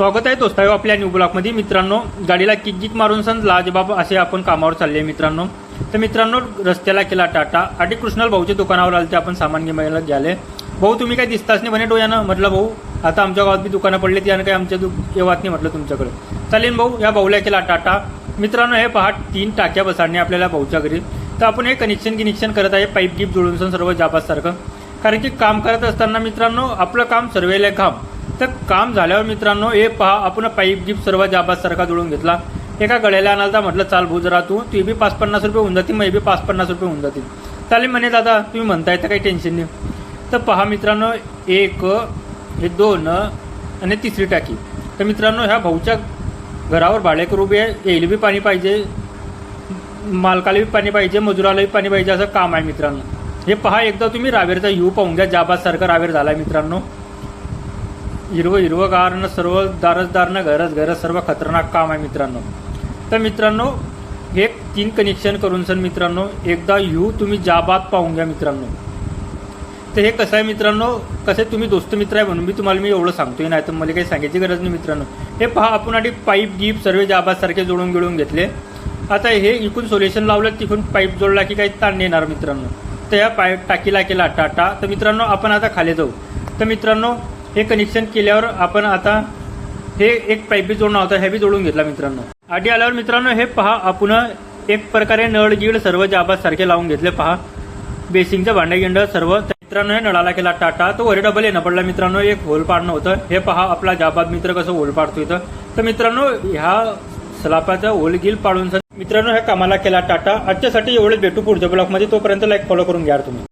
स्वागत आहे दोस्तायो आपल्या न्यू ब्लॉकमध्ये मित्रांनो गाडीला किक मारून सन लाजबाब असे आपण कामावर चालले मित्रांनो. तर मित्रांनो रस्त्याला केला टाटा. आणि कृष्णाल भाऊच्या दुकानावर आले ते आपण सामान घ्यायला गेले. भाऊ तुम्ही काय दिसताच नाही म्हणे डोळ्यानं. म्हटलं भाऊ आता आमच्या गावात बी दुकानं पडले त्यानं काही आमच्या दु येवात नाही म्हटलं तुमच्याकडे. चालेल भाऊ या भाऊला केला टाटा. मित्रांनो हे पहा तीन टाक्या बसाडणे आपल्याला भाऊच्या घरी. तर आपण हे कनेक्शन गिनेक्शन करत आहे पाईप गिप जोडून सन सर्व जाबासारखं कारण की काम करत असताना मित्रांनो आपलं काम सर्वेला काम तर काम झाल्यावर मित्रांनो हे पहा आपण पाईप गिप सर्व जाबासारखा जुळून घेतला. एका गळ्याला आणाल म्हटलं चाल भाऊ जरा तू तू बी पाच पन्नास रुपये होऊन जातील मग बी पाच पन्नास रुपये होऊन जातील. चालेल म्हणे दादा तुम्ही म्हणताय तर काही टेन्शन नाही. तर पहा मित्रांनो एक हे दोन आणि तिसरी टाकी. तर मित्रांनो ह्या भाऊच्या घरावर भाडेकर उभे आहे येईल बी पाणी पाहिजे मालकाला बी पाणी पाहिजे मजुराला बी पाणी पाहिजे असं काम आहे मित्रांनो. हे पहा एकदा तुम्ही रावेरचा यू पाहून घ्या जाबासारखा रावेर झाला आहे मित्रांनो. हिरवं हिरवं गारनं सर्व दारसदारनं घरच घरच सर्व खतरनाक काम आहे मित्रांनो. तर मित्रांनो हे तीन कनेक्शन करून सर मित्रांनो एकदा यू तुम्ही जाबात पाहून घ्या मित्रांनो. तर हे कसं आहे मित्रांनो कसे तुम्ही दोस्त मित्र आहे म्हणून मी तुम्हाला मी एवढं सांगतोय नाही तर मला काही सांगायची गरज नाही मित्रांनो. हे पहा आपण आधी पाईप गीप सर्व जाबासारखे जोडून गिळून घेतले. आता हे इकून सोल्युशन लावलं तिकून पाईप जोडला की काही ताण येणार मित्रांनो. तर या पाईप टाकीला केला टाटा. तर मित्रांनो आपण आता खाली जाऊ. तर मित्रांनो हे कनेक्शन केल्यावर आपण आता हे एक पाईप बी जोडणं होता हे बी जोडून घेतला मित्रांनो. आधी आल्यावर मित्रांनो हे पहा आपण एक प्रकारे नळ गिळ सर्व जाबात सारखे लावून घेतले पहा. बेसिंगचं भांडे गिंड सर्व. मित्रांनो हे नळाला केला टाटा. तो वरी डबल येणं पडला मित्रांनो एक होल पाडणं होतं. हे पहा आपला जाबाद मित्र कसं होल पाडतो इथं. तर मित्रांनो ह्या सलापाचा होल गिल पाडून मित्रांनो ह्या कामाला केला टाटा. आजच्यासाठी एवढे भेटू पुढच्या ब्लॉकमध्ये तोपर्यंत लाईक फॉलो करून घ्या तुम्ही.